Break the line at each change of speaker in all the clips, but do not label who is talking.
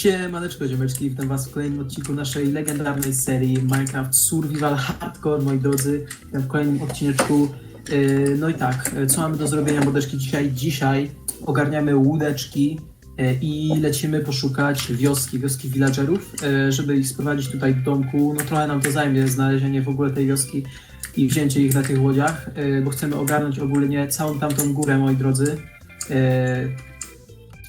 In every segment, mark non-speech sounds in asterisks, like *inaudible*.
Siemaneczko ziomeczki, witam was w kolejnym odcinku naszej legendarnej serii Minecraft Survival Hardcore, moi drodzy. W kolejnym odcineczku. Yy, No i tak, yy, co mamy do zrobienia mordeczki dzisiaj? Dzisiaj ogarniamy łódeczki yy, i lecimy poszukać wioski, wioski villagerów, żeby ich sprowadzić tutaj do domku. No trochę nam to zajmie, znalezienie w ogóle tej wioski i wzięcie ich na tych łodziach, bo chcemy ogarnąć ogólnie całą tamtą górę, moi drodzy.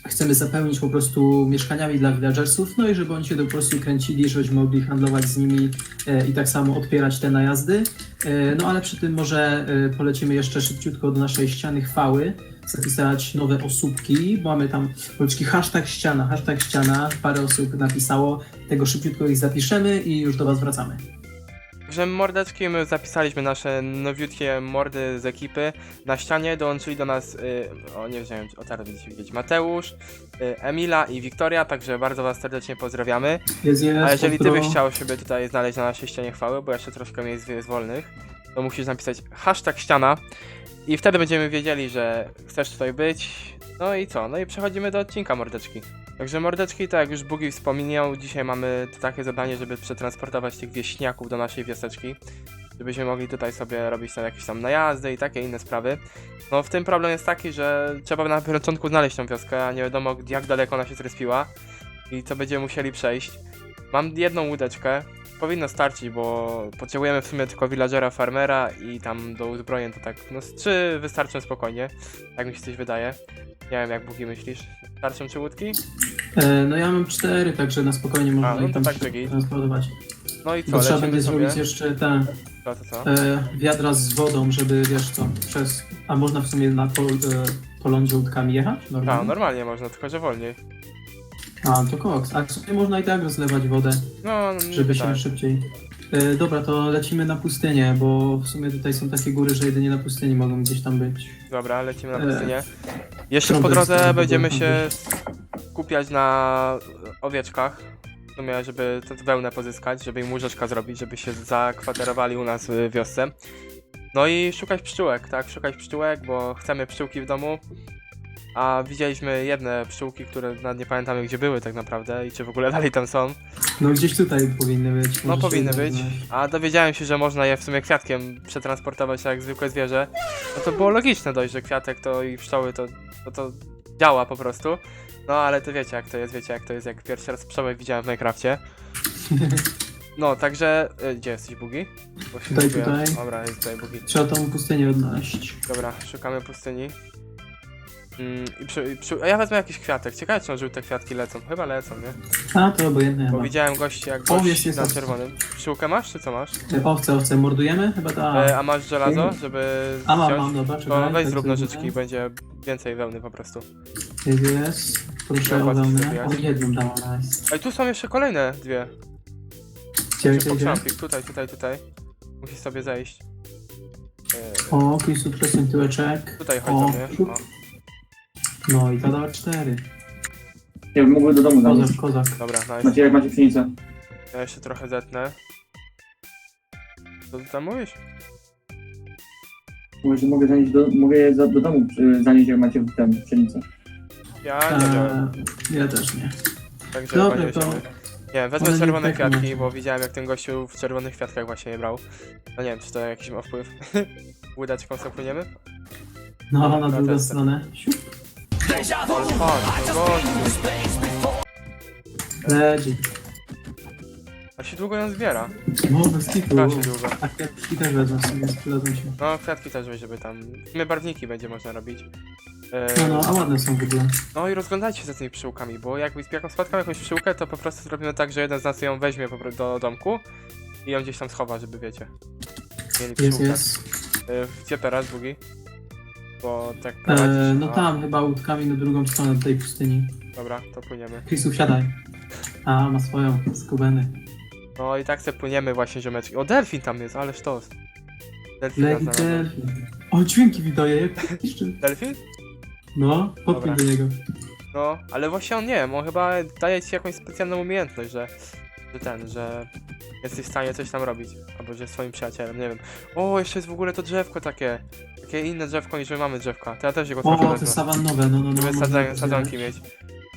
Chcemy zapełnić po prostu mieszkaniami dla villagersów, no i żeby oni się po prostu kręcili, żebyśmy mogli handlować z nimi e, i tak samo odpierać te najazdy. E, no ale przy tym może e, polecimy jeszcze szybciutko do naszej ściany chwały, zapisać nowe osóbki, bo mamy tam polski hashtag ściana, hashtag ściana, parę osób napisało, tego szybciutko ich zapiszemy i już do Was wracamy.
Że mordeczki my zapisaliśmy nasze nowiutkie mordy z ekipy. Na ścianie dołączyli do nas, y, o nie wziąłem, o teraz będziecie widzieć, Mateusz, y, Emila i Wiktoria, także bardzo was serdecznie pozdrawiamy.
Jest, jest,
A jeżeli ty byś chciał siebie tutaj znaleźć na naszej ścianie chwały, bo jeszcze troszkę miejsc jest wolnych, to musisz napisać hashtag ściana i wtedy będziemy wiedzieli, że chcesz tutaj być. No i co? No i przechodzimy do odcinka mordeczki. Także mordeczki, tak jak już Bugi wspomniał, dzisiaj mamy takie zadanie, żeby przetransportować tych wieśniaków do naszej wioseczki. Żebyśmy mogli tutaj sobie robić tam jakieś tam najazdy i takie inne sprawy. No w tym problem jest taki, że trzeba na początku znaleźć tą wioskę, a nie wiadomo jak daleko ona się zrespiła i co będziemy musieli przejść. Mam jedną łódeczkę, powinno starczyć, bo potrzebujemy w sumie tylko villagera, farmera i tam do uzbrojeń to tak, no trzy wystarczą spokojnie, tak mi się coś wydaje. Nie wiem jak Bugi myślisz, starczą trzy łódki?
E, no ja mam cztery, także na spokojnie można
no
ich
to
tam
tak, Jiggy.
transportować.
No i co,
Bo trzeba
lecimy
będzie
sobie?
zrobić jeszcze ten
Co, to co?
e, wiadra z wodą, żeby wiesz co, przez. A można w sumie na po, e, po lądzie łódkami jechać?
A,
Normalnie?
można, tylko że wolniej.
A, to koks. A w sumie można i tak rozlewać wodę,
No,
żeby się
tak.
szybciej. E, dobra, to lecimy na pustynię, bo w sumie tutaj są takie góry, że jedynie na pustyni mogą gdzieś tam być.
Dobra, lecimy na
E,
pustynię. Jeszcze po drodze będziemy się skupiać na owieczkach. W sumie, żeby tę wełnę pozyskać, żeby im łóżeczka zrobić, żeby się zakwaterowali u nas w wiosce. No i szukać pszczółek, tak? Szukać pszczółek, bo chcemy pszczółki w domu. A widzieliśmy jedne pszczółki, które nawet nie pamiętamy gdzie były tak naprawdę i czy w ogóle *laughs* dalej tam są.
No gdzieś tutaj powinny być.
No
może
powinny być. A dowiedziałem się, że można je w sumie kwiatkiem przetransportować jak zwykłe zwierzę. No to było logiczne dość, że kwiatek to i pszczoły to, to, to działa po prostu. No ale to wiecie jak to jest, wiecie jak to jest, jak pierwszy raz pszczołek widziałem w Minecrafcie. No, także... y, Gdzie jesteś, Bugi? Bo się
Tutaj,
zgubiłem.
tutaj.
Dobra, jest tutaj Bugi.
Trzeba tą pustynię odnaleźć.
Dobra, szukamy pustyni. Mm, i przy, i przy, a ja wezmę jakiś kwiatek. Ciekawe, czy żółte kwiatki lecą. Chyba lecą, nie?
A, to obojętne
Bo
chyba.
widziałem gości jak
O,
gość
jest, jest
na
owca.
czerwonym. Pszczółkę masz, czy co masz?
Owce, owce, mordujemy? Chyba tak.
E, a masz żelazo, żeby
A mam, mam, dobra,
To
czekaj.
weź
tak
zrób nożyczki będzie więcej wełny po prostu.
Jest, jest. Proszę o
płacisz
wełnę. O, jedną dała, nice.
Ej, tu są jeszcze kolejne dwie.
Gdzie,
tutaj, tutaj, tutaj. Musisz sobie zejść. E,
O, Krisu, przesuń tyłeczek.
tutaj chodź do mnie. O.
No i to dała cztery.
Ja bym mógł do domu zanieść.
Kozak, kozak.
Dobra, nice.
Macie, jak macie pszenicę.
Ja jeszcze trochę zetnę. Co ty tam mówisz?
Mówię, że mogę, zanieść do, mogę je za, do domu y, zanieść, jak macie tę pszenicę.
Ja nie wiem.
Ja też nie.
Także
Dobra, to-.
Nie wezmę czerwone
pękną
kwiatki,
macie.
bo widziałem jak ten gościu w czerwonych kwiatkach właśnie je brał. No nie wiem, czy to jakiś ma wpływ. *laughs* Łódeczką sobie płyniemy?
No, na drugą
też.
stronę. Siup. Leci.
A się długo ją zbiera.
No, bez kitu.
Strasznie długo.
A kwiatki też wezmę w sumie, sprzedadzą się.
No, kwiatki też weź, żeby tam... My barwniki będzie można robić. E,
No, no, a ładne są w ogóle.
No i rozglądajcie się za tymi pszczółkami, bo jak, jak spotkam jakąś pszczółkę, to po prostu zrobimy tak, że jeden z nas ją weźmie po do domku i ją gdzieś tam schowa, żeby wiecie. Mieli
Jest,
pszczółkę.
jest.
E, Gdzie teraz, Bugi? Bo tak prowadzisz.
Eee, no
a,
tam, chyba łódkami na drugą stronę tej pustyni.
Dobra, to płyniemy.
Krisu, wsiadaj. A, ma swoją, skubeny.
No i tak se płyniemy właśnie, ziomeczki. O, delfin tam jest, ale sztos. Delfin
Legi
nas znalazł.
delfin. O, dźwięki wydaje, jak.
Delfin?
No, podpij
Dobra.
do niego.
No, ale właśnie on nie wiem, on chyba daje ci jakąś specjalną umiejętność, że, że ten, że jesteś w stanie coś tam robić, albo że swoim przyjacielem, nie wiem. O, jeszcze jest w ogóle to drzewko takie, takie inne drzewko niż my mamy drzewka, to ja też jego
O, te sawannowe, no, no, no.
żeby sadza-
je
sadzonki mieć.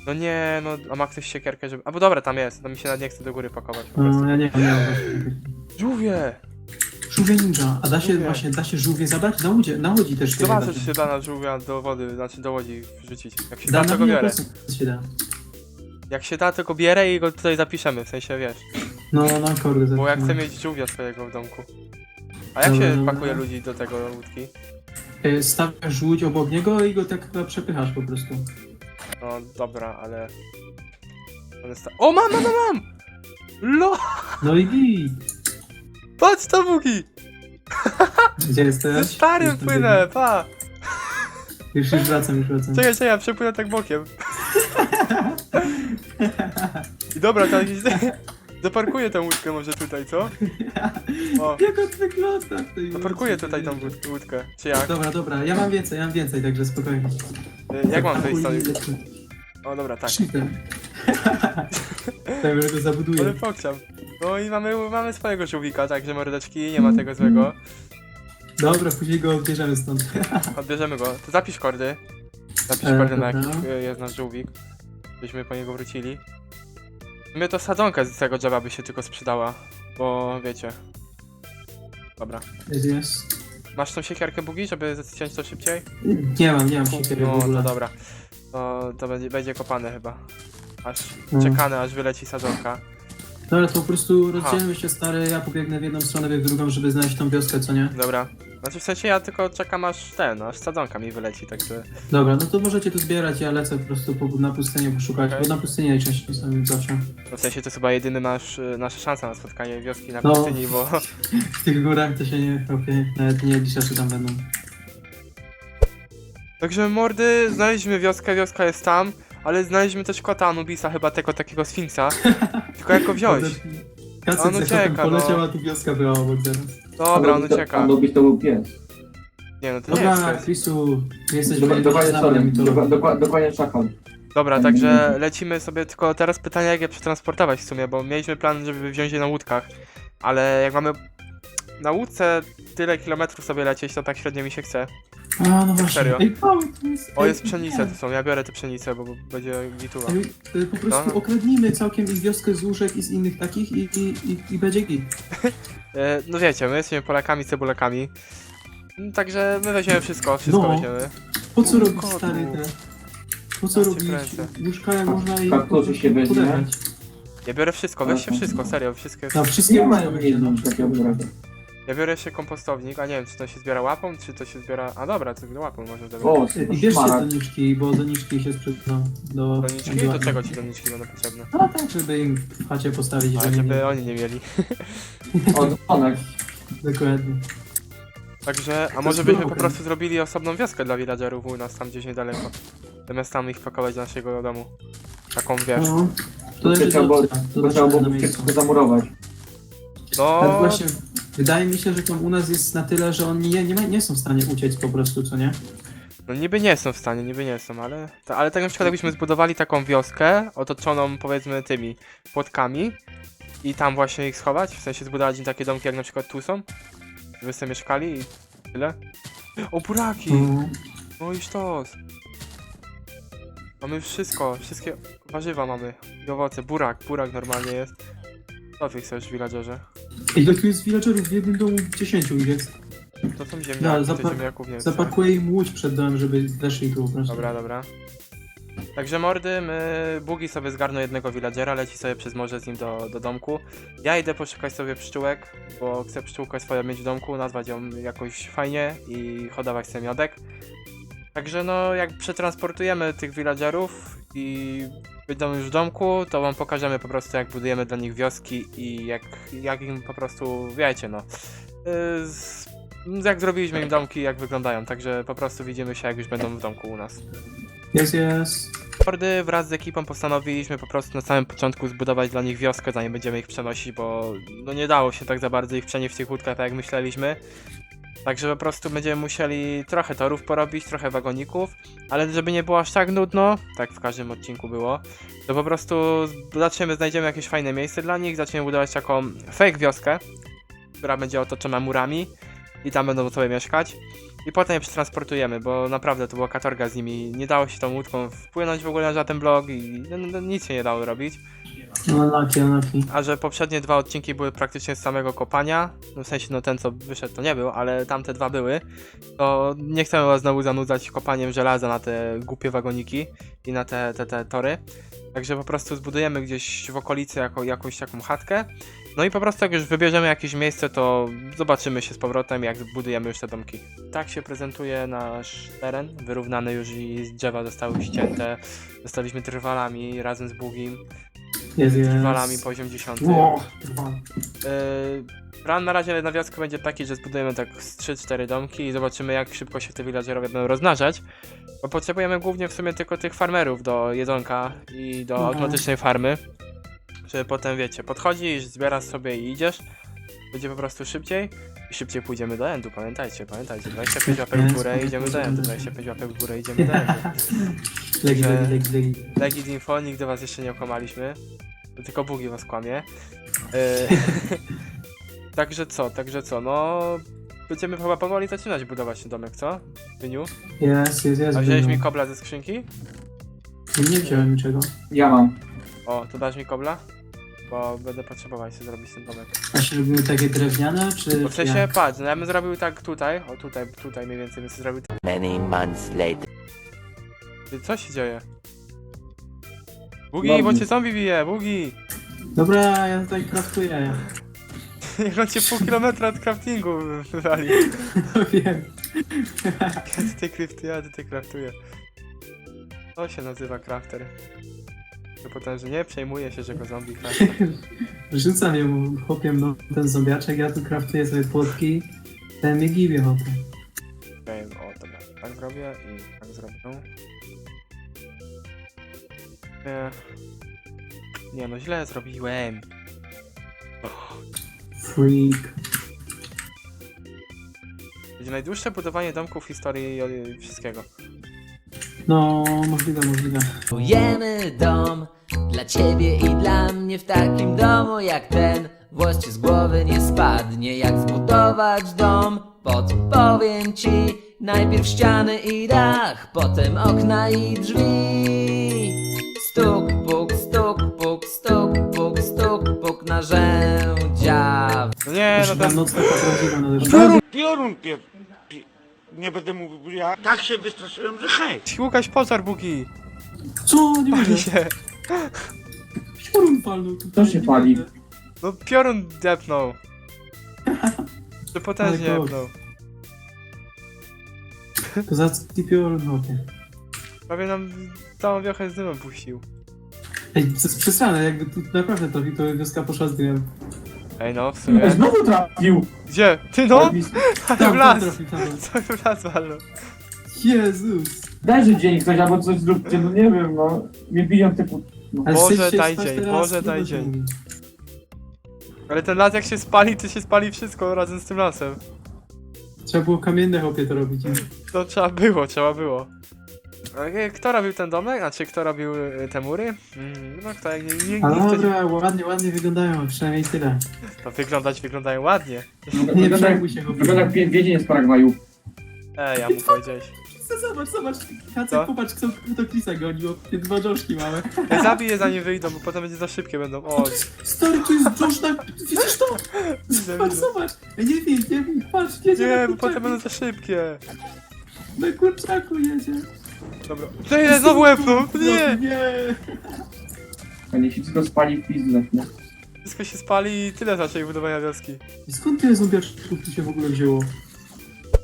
No nie, no, a ma ktoś siekierkę, żeby... A bo dobra, tam jest, no mi się nawet nie chce do góry pakować po prostu.
No, ja nie wiem, właśnie.
Żółwie!
Żółwie ninja, a da się
Żółwie.
właśnie, da się żółwie zabrać? Na łodzie, na łodzi też się
Zobaczę,
da.
czy się da na żółwia do wody, znaczy do łodzi wrzucić. Jak się
Da,
da, to
na
go biorę.
się da.
Jak się da, to go bierę i go tutaj zapiszemy, w sensie wiesz.
No, na kordy
Bo ja chcę mieć żółwia swojego w domku. A jak
Dobra,
się
dobra.
pakuje ludzi do tego łódki?
Y, Stawiasz łódź obok niego i go tak chyba przepychasz po prostu.
No dobra, ale... On jest ta... O, mam, mam, mam, mam! Lo!
No i git.
Patrz to Bugi! *laughs*
Gdzie jesteś?
Ze starym
Jestem
płynę, pa!
Już, już wracam, już wracam.
Czekaj, czekaj, ja przepłynę tak bokiem. I *laughs* dobra, to jakiś... *laughs* Zaparkuję tę łódkę może tutaj, co? O, *laughs*
Jak on wygląda w tej
zaparkuję
łódce,
tutaj tą
to
łód- łódkę. Czy jak?
Dobra, dobra, ja mam więcej, ja mam więcej, także spokojnie.
Y, Jak mam wyjść
Atakuj
stąd?
i lecimy.
O, dobra, tak.
Tak, go
Ale
zabuduję.
pokrzam. No i mamy, mamy swojego żółwika, także mordeczki, nie ma tego złego.
Dobra, później go odbierzemy stąd.
Odbierzemy go. To zapisz kordy. Zapisz
E,
kordy na
dobra.
jakich y, jest nasz żółwik. Byśmy po niego wrócili. My to sadzonka z tego drzewa by się tylko sprzedała, bo wiecie. Dobra.
Jest.
Masz tą siekierkę bugi, żeby zaciąć to szybciej?
Nie mam, nie mam siekiery w
No to dobra. To, to będzie, będzie kopane chyba. Aż
No.
czekane, aż wyleci sadzonka.
Dobra, to po prostu rozdzielmy się stary, ja pobiegnę w jedną stronę, wy w drugą, żeby znaleźć tą wioskę, co nie?
Dobra. Znaczy w sensie ja tylko czekam aż ten, aż sadzonka mi wyleci, także...
Dobra, no to możecie tu zbierać, ja lecę po prostu po, na pustynię poszukać,
Okej.
bo na pustyni najczęściej są zawsze.
No w sensie to jest chyba jedyny nasz, y, nasza szansa na spotkanie wioski na
No.
pustyni, bo...
W tych górach to się nie, okay, nawet nie liczę, czy tam będą.
Także mordy, znaleźliśmy wioskę, wioska jest tam, ale znaleźliśmy też kota Anubisa, chyba tego takiego sfinksa. *laughs* Tylko jak go wziąć?
Kacek
On ucieka,
poleciał,
no.
a tu wioska była obok zaraz.
Dobra, on ucieka.
A lubić to był pies.
Nie no, to nie jest
Dobra,
pies.
Chrisu, jesteś
Dokładnie, dokładnie, sorry, doka- dokładnie szakal.
Dobra, także lecimy sobie, tylko teraz pytanie jak je przetransportować w sumie, bo mieliśmy plan, żeby wziąć je na łódkach, ale jak mamy na łódce tyle kilometrów sobie lecieć, to tak średnio mi się chce.
A, no właśnie.
Serio?
Ej, Paweł, to jest...
O,
ej,
jest pszenice
nie.
tu są, ja biorę te pszenice, bo będzie gituwa.
Ej, y, Po prostu
No.
okradnijmy całkiem ich wioskę z łóżek i z innych takich i, i, i, i będzie git. *laughs*
E, no wiecie, my jesteśmy Polakami, cebulakami, Mm, także my weźmiemy wszystko, wszystko
No.
weźmiemy.
Po co robić stary te? Po co
Ja cię
robić
kręcę.
łóżka, jak można i
Kaktusy się weźmie.
Ja biorę wszystko, weźcie wszystko, serio, wszystko jest...
No, wszystkie
Nie ma
łóżka weźcie,
jedną
no.
takiego wyrazu.
Ja biorę jeszcze kompostownik, a nie wiem, czy to się zbiera łapą, czy to się zbiera... A dobra, to łapą można zebrać.
O,
I bierzcie
szmarak.
doniczki, bo doniczki się sprzedadzą do...
Doniczki? Do czego ci doniczki będą potrzebne?
No tak, żeby im w chacie postawić,
Ale
żeby
żeby
nie...
oni nie mieli. *laughs*
O, dzwonek.
Dokładnie.
Także, a może byśmy po prostu zrobili osobną wioskę dla villagerów u nas tam gdzieś niedaleko. Zamiast tam ich pakować do naszego domu. Taką wiesz.
No, to
Tylko
jest
trzeba było-
opcja, to
Tylko trzeba
na
było
miejscu.
wszystko zamurować.
No,
Tak właśnie, wydaje mi się, że tam u nas jest na tyle, że oni nie, nie, ma- nie są w stanie uciec po prostu, co nie?
no niby nie są w stanie, niby nie są, ale... Ale tak na przykład jakbyśmy zbudowali taką wioskę, otoczoną powiedzmy tymi płotkami i tam właśnie ich schować, w sensie zbudować im takie domki jak na przykład tu są, żeby sobie mieszkali i tyle. O, buraki!
No.
No i sztos. Mamy wszystko, wszystkie warzywa mamy i owoce. Burak, burak normalnie jest. Co ty chcesz, villagerze?
Ile tu jest villagerów? W jednym domu 10 ich jest.
To są ziemniaki,
zapar-
ziemniaków nie.
Zaparkuję im łódź przed domem, żeby weszli tu po prostu.
Dobra, dobra. Także mordy, my Bugi sobie zgarną jednego villagera, leci sobie przez morze z nim do, do domku. Ja idę poszukać sobie pszczółek, bo chcę pszczółkę swoją mieć w domku, nazwać ją jakoś fajnie i hodować sobie miodek. Także no, jak przetransportujemy tych villagerów i będą już w domku, to wam pokażemy po prostu jak budujemy dla nich wioski i jak, jak im po prostu, wiecie no, yy, z, jak zrobiliśmy im domki, jak wyglądają, także po prostu widzimy się jak już będą w domku u nas.
Jest, jest.
Mordy wraz z ekipą postanowiliśmy po prostu na samym początku zbudować dla nich wioskę, zanim będziemy ich przenosić, bo no nie dało się tak za bardzo ich przenieść w tych łódkach, tak jak myśleliśmy. Także po prostu będziemy musieli trochę torów porobić, trochę wagoników, ale żeby nie było aż tak nudno, tak w każdym odcinku było, to po prostu zaczniemy, znajdziemy jakieś fajne miejsce dla nich, zaczniemy budować taką fake wioskę, która będzie otoczona murami i tam będą sobie mieszkać. i potem je przetransportujemy, bo naprawdę to była katorga z nimi. Nie dało się tą łódką wpłynąć w ogóle na żaden blok i no, no, nic się nie dało robić.
No laki, laki.
A że poprzednie dwa odcinki były praktycznie z samego kopania, no w sensie no ten co wyszedł to nie był, ale tamte dwa były, to nie chcemy was znowu zanudzać kopaniem żelaza na te głupie wagoniki i na te, te, te tory. Także po prostu zbudujemy gdzieś w okolicy jako, jakąś taką chatkę. No i po prostu jak już wybierzemy jakieś miejsce, to zobaczymy się z powrotem, jak budujemy już te domki. Tak się prezentuje nasz teren, wyrównany już i z drzewa zostały ścięte. Zostaliśmy trwalami razem z Bugim.
Jest, jest.
Trwalami poziom 10.
Ło, dwa.
Yy, plan na razie na wioskę będzie taki, że zbudujemy tak z 3-4 domki i zobaczymy jak szybko się te villagerowie będą rozmnażać. Bo potrzebujemy głównie w sumie tylko tych farmerów do jedzonka i do
Mhm.
automatycznej farmy. Żeby potem wiecie, podchodzisz, zbierasz sobie i idziesz. Będzie po prostu szybciej i szybciej pójdziemy do endu, pamiętajcie, pamiętajcie. 25 łapek w górę idziemy do endu, 25 łapek w górę idziemy do endu.
Legi, legi, legi, legi.
Legit info, nigdy was jeszcze nie okłamaliśmy. Tylko Bugi was kłamie. Yy, *laughs* także co, także co, no... Będziemy chyba powoli zaczynać budować ten domek, co? Dyniu?
Jest, jest, jest.
A wziąłeś mi kobla ze skrzynki?
Nie wziąłem niczego.
Ja mam.
O, to dasz mi kobla? Bo będę potrzebować sobie zrobić ten domek.
A się robimy takie drewniane, czy...
Bo w sensie,
jak?
patrz, no ja bym zrobił tak tutaj, o tutaj, tutaj mniej więcej bym sobie zrobił tak.
Many months later.
Ty, Co się dzieje? Bugi, bo cię zombie bije, Bugi!
Dobra, ja tutaj kraftuję.
Niech *laughs* on cię pół kilometra od craftingu wywali. *laughs*
No wiem.
Ja tutaj craftuję, ja tutaj craftuję. To się nazywa crafter. To potem, że nie przejmuje się, że go zombie crafter. *laughs*
Rzucam ją chłopiem no, ten zombiaczek, ja tu kraftuję sobie płotki. Ten mnie gibie chłopie.
Okej, o dobra, tak zrobię i tak zrobię. Nie. Nie no, źle zrobiłem.
Freak.
Będzie najdłuższe budowanie domków w historii e, wszystkiego.
No, możliwe, możliwe.
Budujemy dom dla ciebie i dla mnie w takim domu jak ten. Włos ci z głowy nie spadnie, jak zbudować dom. Podpowiem ci najpierw ściany i dach, potem okna i drzwi. Stuk, puk, stuk, puk, stuk, puk, stuk, puk narzędzia.
No nie, no to...
nocka prawdziwa należy.
Piorun pier... pi- Nie będę mówił, ja tak się wystraszyłem, że hej.
Łukaś pożar bugi!
Co? Nie
Pali
wiem.
się!
Piorun palnął tutaj.
To się
nie
pali.
No piorun depnął! To potężnie
Ale
depnął.
Kozacki piorun, chłopie.
Prawie nam całą wiochę z dymem puścił.
Ej, to jest przesrane, jakby tu naprawdę trafił, to wioska poszła z dymem.
Ej no, w
Ej,
sumie.
Znowu trafił!
Gdzie? Ty no? Ale *laughs*
Tam,
w
tam
las!
trafił, tam.
Co w las walnął?
Jezus.
Dajże dzień ktoś, albo coś zróbcie, no nie wiem, no. Nie biją typu...
Ale
Boże, daj dzień,
teraz?
Boże, daj
to
dzień. Ale ten las jak się spali, to się spali wszystko razem z tym lasem.
Trzeba było kamienne chłopie to robić. nie?
To trzeba było, trzeba było. A Kto robił ten domek? Znaczy, kto robił y, te mury? Mm, no kto, nie, nie, nie,
Ale
nie,
dobra, ładnie, ładnie wyglądają, przynajmniej tyle.
To wyglądać wyglądają ładnie.
Nie
Wygląda jak,
przejmuj się chłopie.
wygląda jak wie- z Paragwaju.
Ej, ja mu powiedziałeś.
Zobacz, zobacz,
Co?
Kacek, popatrz, kto, kto Krisa gonił, te dwa Joszki mamy.
Ja zabiję zanim wyjdą, bo potem będzie za szybkie będą. O,
Stary, tu jest Josh na... Widzisz to?
widzę,
Patrz,
widzę.
zobacz. Ej, Nie wiem, nie wiem, patrz, jedzie
Nie,
na
bo potem będą za szybkie.
Na kurczaku jedzie.
Dobra. Ej, znowu łepnął! Nie!
Nie.
A niech się wszystko spali w za chwilę.
Wszystko się spali i tyle zaczęli budowania wioski.
I Skąd tyle zombiaczków tu się w ogóle wzięło?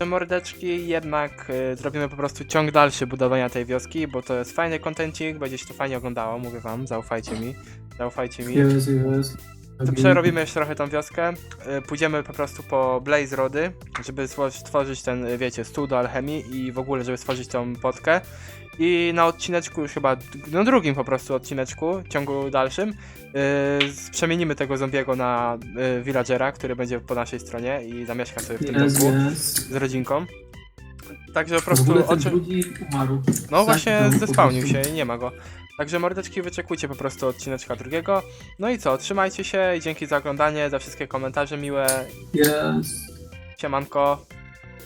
Mordeczki, jednak y, zrobimy po prostu ciąg dalszy budowania tej wioski, bo to jest fajny kontencik, będzie się to fajnie oglądało, mówię wam, zaufajcie mi. Zaufajcie mi.
Jest, jest.
To przerobimy jeszcze trochę tą wioskę. y, Pójdziemy po prostu po Blaze Rody, żeby stworzyć, stworzyć ten, y, wiecie, stół do alchemii i w ogóle, żeby stworzyć tą potkę. I na odcineczku, już chyba, no drugim po prostu odcineczku, ciągu dalszym, yy, przemienimy tego zombiego na y, villagera, który będzie po naszej stronie i zamieszka sobie w tym
Jest,
domku
jest.
z rodzinką. Także po
W
prostu
ogóle ten
oczy...
drugi umarł.
No właśnie
Tak, po
zespałnił
prostu.
się i nie ma go. Także mordeczki wyczekujcie po prostu odcineczka drugiego. No i co, trzymajcie się i dzięki za oglądanie, za wszystkie komentarze miłe.
Jest.
Siemanko.